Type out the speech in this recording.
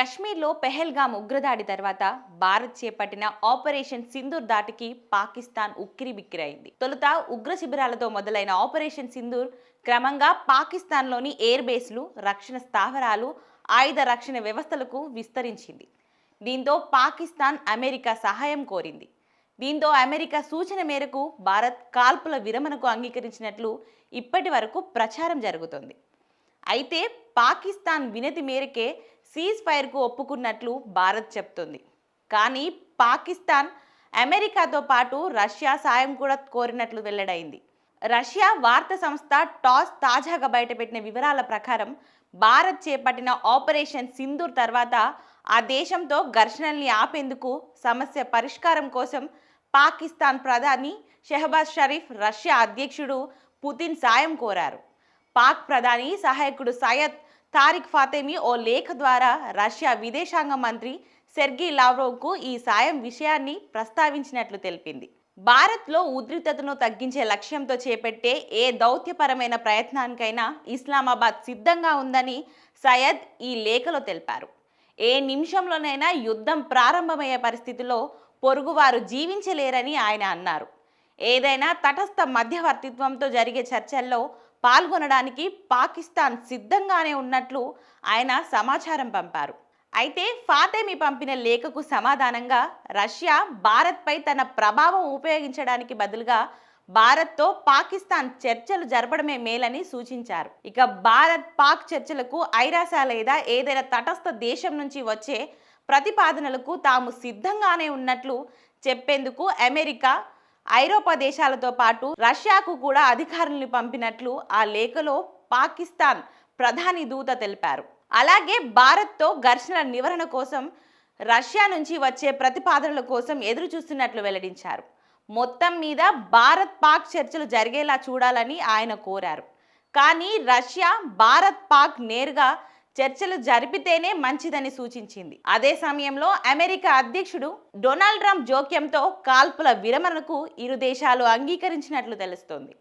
కశ్మీర్లో పెహల్గాం ఉగ్రదాడి తర్వాత భారత్ చేపట్టిన ఆపరేషన్ సింధూర్ దాటికి పాకిస్తాన్ ఉక్కిరిబిక్కిరైంది తొలుత ఉగ్ర శిబిరాలతో మొదలైన ఆపరేషన్ సింధూర్ క్రమంగా పాకిస్తాన్లోని ఎయిర్ బేస్లు రక్షణ స్థావరాలు ఆయుధ రక్షణ వ్యవస్థలకు విస్తరించింది. దీంతో పాకిస్తాన్ అమెరికా సహాయం కోరింది. దీంతో అమెరికా సూచన మేరకు భారత్ కాల్పుల విరమణకు అంగీకరించినట్లు ఇప్పటి వరకు ప్రచారం జరుగుతోంది. అయితే పాకిస్తాన్ వినతి మేరకే సీజ్ ఫైర్కు ఒప్పుకున్నట్లు భారత్ చెప్తుంది. కానీ పాకిస్తాన్ అమెరికాతో పాటు రష్యా సాయం కూడా కోరినట్లు వెల్లడైంది. రష్యా వార్తా సంస్థ టాస్ తాజాగా బయటపెట్టిన వివరాల ప్రకారం భారత్ చేపట్టిన ఆపరేషన్ సింధూర్ తర్వాత ఆ దేశంతో ఘర్షణల్ని ఆపేందుకు సమస్య పరిష్కారం కోసం పాకిస్తాన్ ప్రధాని షెహబాజ్ షరీఫ్ రష్యా అధ్యక్షుడు పుతిన్ సాయం కోరారు. పాక్ ప్రధాని సహాయకుడు సయద్ తారిక్ ఫాతేమి ఓ లేఖ ద్వారా రష్యా విదేశాంగ మంత్రి సెర్గీ లావ్రోవ్కు ఈ సాయం విషయాన్ని ప్రస్తావించినట్లు తెలిపింది. భారత్లో ఉద్రిక్తతను తగ్గించే లక్ష్యంతో చేపట్టే ఏ దౌత్యపరమైన ప్రయత్నానికైనా ఇస్లామాబాద్ సిద్ధంగా ఉందని సయ్యద్ ఈ లేఖలో తెలిపారు. ఏ నిమిషంలోనైనా యుద్ధం ప్రారంభమయ్యే పరిస్థితిలో పొరుగువారు జీవించలేరని ఆయన అన్నారు. ఏదైనా తటస్థ మధ్యవర్తిత్వంతో జరిగే చర్చల్లో పాల్గొనడానికి పాకిస్తాన్ సిద్ధంగానే ఉన్నట్లు ఆయన సమాచారం పంపారు. అయితే ఫాతేమి పంపిన లేఖకు సమాధానంగా రష్యా భారత్పై తన ప్రభావం ఉపయోగించడానికి బదులుగా భారత్తో పాకిస్తాన్ చర్చలు జరపడమే మేలని సూచించారు. ఇక భారత్ పాక్ చర్చలకు ఐరాస లేదా ఏదైనా తటస్థ దేశం నుంచి వచ్చే ప్రతిపాదనలకు తాము సిద్ధంగానే ఉన్నట్లు చెప్పేందుకు అమెరికా ఐరోపా దేశాలతో పాటు రష్యాకు కూడా అధికారుల్ని పంపినట్లు ఆ లేఖలో పాకిస్తాన్ ప్రధాని దూత తెలిపారు. అలాగే భారత్తో ఘర్షణల నివారణ కోసం రష్యా నుంచి వచ్చే ప్రతిపాదనల కోసం ఎదురు చూస్తున్నట్లు వెల్లడించారు. మొత్తం మీద భారత్ పాక్ చర్చలు జరిగేలా చూడాలని ఆయన కోరారు. కానీ రష్యా భారత్ పాక్ నేరుగా చర్చలు జరిపితేనే మంచిదని సూచించింది. అదే సమయంలో అమెరికా అధ్యక్షుడు డొనాల్డ్ ట్రంప్ జోక్యంతో కాల్పుల విరమణకు ఇరు దేశాలు అంగీకరించినట్లు తెలుస్తోంది.